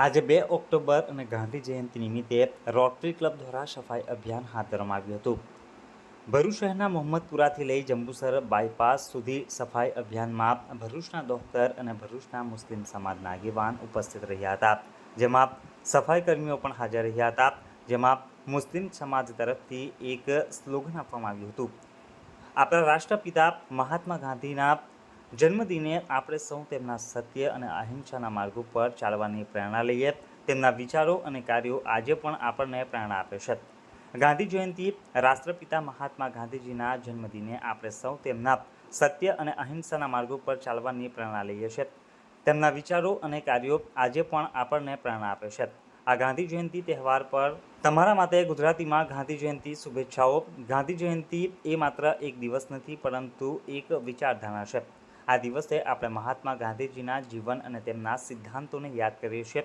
આજે બે ઓક્ટોબર અને ગાંધી જયંતિ નિમિત્તે રોટરી ક્લબ દ્વારા સફાઈ અભિયાન હાથ ધરવામાં આવ્યું હતું. ભરૂચ શહેરના મોહમ્મદપુરાથી લઈ જંબુસર બાયપાસ સુધી સફાઈ અભિયાનમાં ભરૂચના ડોક્ટર અને ભરૂચના મુસ્લિમ સમાજના આગેવાન ઉપસ્થિત રહ્યા હતા. જેમાં સફાઈ કર્મીઓ પણ હાજર રહ્યા હતા. જેમાં મુસ્લિમ સમાજ તરફથી એક સ્લોગન આપવામાં આવ્યું હતું. આપણા રાષ્ટ્રપિતા મહાત્મા ગાંધીના જન્મદિને આપણે સૌ તેમના સત્ય અને અહિંસાના માર્ગ ઉપર ચાલવાની પ્રેરણા લઈએ, તેમના વિચારો અને કાર્યો આજે પણ આપણને પ્રેરણા આપે છે. ગાંધી જયંતિ રાષ્ટ્રપિતા મહાત્મા ગાંધીજીના જન્મદિને આપણે સૌ તેમના સત્ય અને અહિંસાના માર્ગ ઉપર ચાલવાની પ્રેરણા લઈએ છીએ. તેમના વિચારો અને કાર્યો આજે પણ આપણને પ્રેરણા આપે છે. આ ગાંધી જયંતિ તહેવાર પર તમારા માટે ગુજરાતીમાં ગાંધી જયંતિ શુભેચ્છાઓ. ગાંધી જયંતિ એ માત્ર એક દિવસ નથી, પરંતુ એક વિચારધારા છે. આ દિવસે આપણે મહાત્મા ગાંધીજીના જીવન અને તેમના સિદ્ધાંતોને યાદ કરીએ છીએ.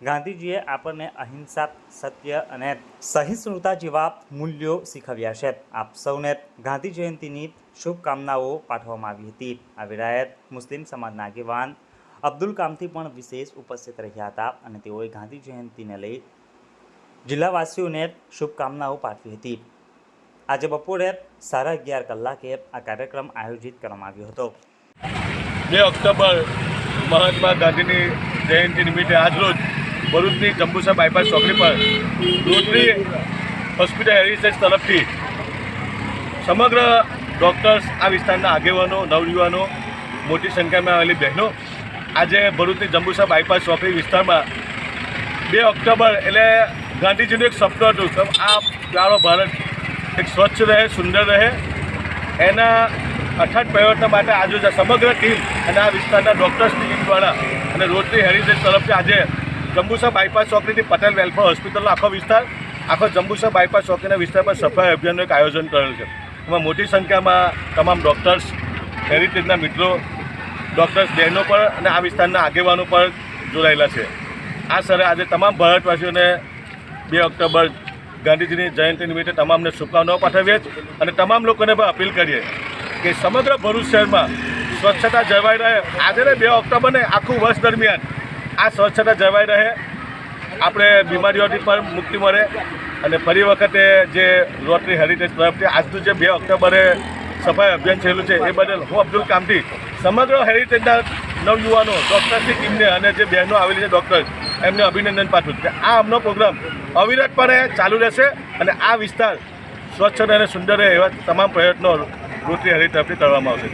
ગાંધીજીએ આપણને અહિંસા, સત્ય અને સહિષ્ણુતા જેવા મૂલ્યો શીખવ્યા છે. આપ સૌને ગાંધી જયંતિની શુભકામનાઓ પાઠવવામાં આવી હતી. આ વિરાયત મુસ્લિમ સમાજના આગેવાન અબ્દુલ કામથી પણ વિશેષ ઉપસ્થિત રહ્યા હતા અને તેઓએ ગાંધી જયંતિને લઈ જિલ્લાવાસીઓને શુભકામનાઓ પાઠવી હતી. આજે બપોરે સાડા અગિયાર કલાકે આ કાર્યક્રમ આયોજિત કરવામાં આવ્યો હતો. બે ઓક્ટોબર મહાત્મા ગાંધીની જયંતિ નિમિત્તે આજરોજ ભરૂચની જંબુસા બાયપાસ ચોકડી પર રોટરી હોસ્પિટલ હેરિટેજ તરફથી સમગ્ર ડૉક્ટર્સ આ વિસ્તારના આગેવાનો, નવયુવાનો, મોટી સંખ્યામાં આવેલી બહેનો આજે ભરૂચની જંબુસા બાયપાસ ચોકડી વિસ્તારમાં બે ઓક્ટોબર એટલે ગાંધીજીનું એક સપનું હતું આ પ્યારો ભારત, એક સ્વચ્છ રહે, સુંદર રહે. એના અઠાટ પ્રયત્ન માટે આજે સમગ્ર ટીમ અને આ વિસ્તારના ડૉક્ટર્સની ટીમ દ્વારા અને રોટરી હેરિટેજ તરફથી આજે જંબુસર બાયપાસ ચોકડીથી પટેલ વેલફેર હોસ્પિટલનો આખો વિસ્તાર, આખો જંબુસર બાયપાસ ચોકડીના વિસ્તારમાં સફાઈ અભિયાનનું એક આયોજન કરેલ છે. એમાં મોટી સંખ્યામાં તમામ ડૉક્ટર્સ હેરિટેજના મિત્રો ડૉક્ટર્સ બહેનો પણ અને આ વિસ્તારના આગેવાનો પણ જોડાયેલા છે. આ સરે આજે તમામ ભારતવાસીઓને બે ઓક્ટોબર ગાંધીજીની જયંતિ નિમિત્તે તમામને શુભકામનાઓ પાઠવીએ અને તમામ લોકોને પણ અપીલ કરીએ કે સમગ્ર ભરૂચ શહેરમાં સ્વચ્છતા જળવાઈ રહે. આજે ને બે ઓક્ટોબરને આખું વર્ષ દરમિયાન. આ સ્વચ્છતા જળવાઈ રહે. આપણે બીમારીઓથી પણ મુક્તિ મળે. અને ફરી વખતે જે રોટરી હેરિટેજ તરફથી આજનું જે બે ઓક્ટોબરે સફાઈ અભિયાન થયેલું છે, એ બદલ હું અબ્દુલ કામથી સમગ્ર હેરિટેજના નવયુવાનો ડૉક્ટર્સની ટીમને અને જે બહેનો આવેલી છે ડૉક્ટર એમને અભિનંદન પાઠવું કે આ અમનો પ્રોગ્રામ અવિરતપણે ચાલુ રહેશે અને આ વિસ્તાર સ્વચ્છ અને સુંદર રહે એવા તમામ પ્રયત્નો હેરિટેજ તરફથી કરવામાં આવશે.